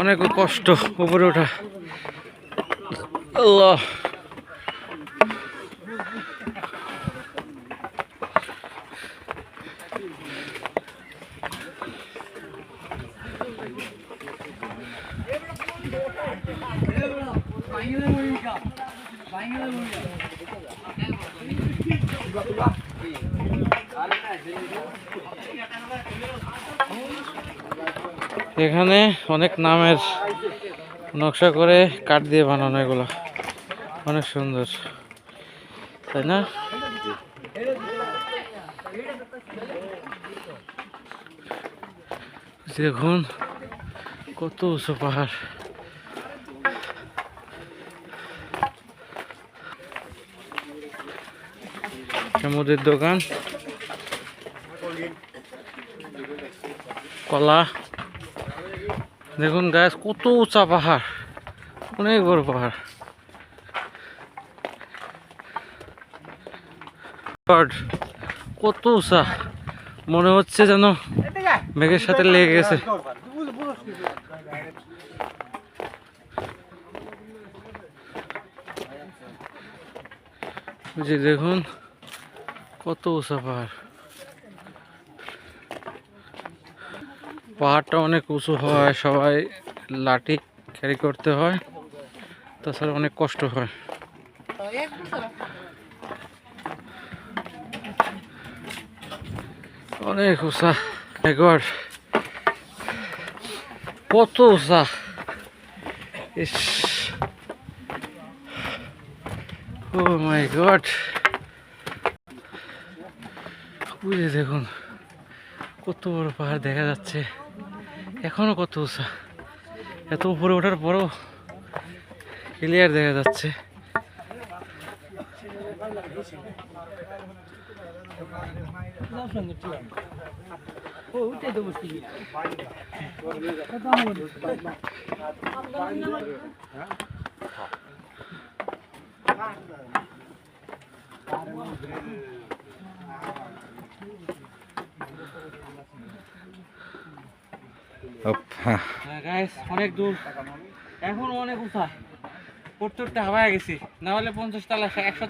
অনেক কষ্ট উপরে ওঠা। আল্লাহ। এখানে অনেক নামের নকশা করে কাঠ দিয়ে বানানো এগুলো। অনেক সুন্দর। তাই না? দেখুন, কত উঁচু পাহাড়। মুদির দোকান। কলা। দেখুন গাছ কত উঁচা পাহাড়। অনেক বড় পাহাড়। পাহাড় কত উঁচা। মনে হচ্ছে যেন মেঘের সাথে লেগে গেছে। যে দেখুন, কত উঁচা পাহাড়। পাহাড়টা অনেক উঁচু হয়, সবাই লাঠি ক্যারি করতে হয়, তাছাড়া অনেক কষ্ট হয়। অনেক উঁচা একবার কত উঁচা। ইস। Oh my god. বুঝে দেখুন, কত বড় পাহাড় দেখা যাচ্ছে। এখনও কত উঁচা। এত উপরে ওঠার পরও ক্লিয়ার দেখা যাচ্ছে। অনেক দূর। এখন অনেক গেছি। না হলে পঞ্চাশ তালা, একশো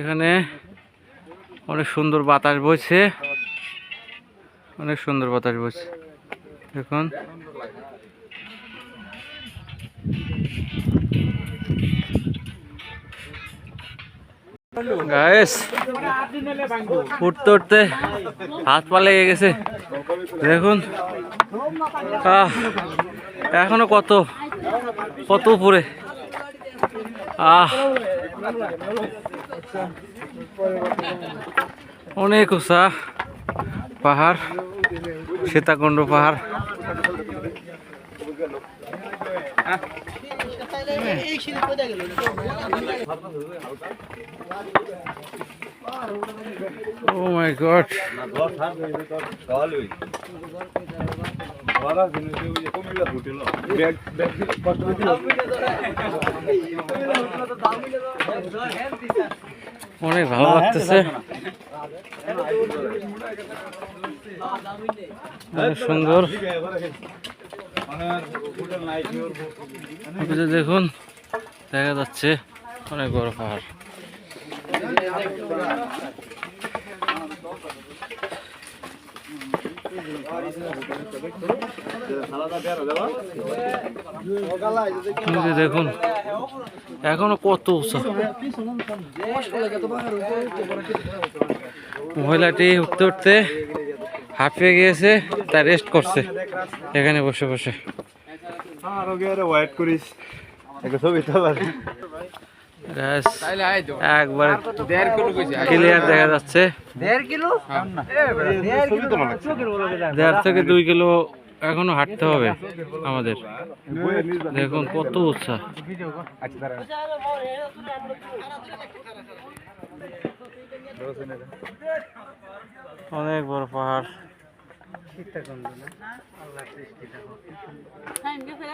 এখানে অনেক সুন্দর বাতাস বইছে। অনেক সুন্দর বাতাস বইছে। দেখুন। উঠতে উঠতে হাত পা লেগে গেছে। দেখুন। এখনও কত কত উপরে। আহ, অনেক উঁচা পাহাড়, সীতাকুণ্ড পাহাড়। মাই গড অনেক ভালো লাগতেছে। সুন্দর। দেখুন দেখা যাচ্ছে অনেক বড় পাহাড়। দেখুন এখনও কত উঁচা। মহিলাটি উঠতে উঠতে হাঁপিয়ে গিয়েছে তা রেস্ট করছে। এখানে বসে বসে। ক্লিয়ার দেখা যাচ্ছে। থেকে দুই কিলো এখনও হাঁটতে হবে আমাদের। দেখুন কত উৎসাহ। অনেক বড় পাহাড়। টাইম গেছে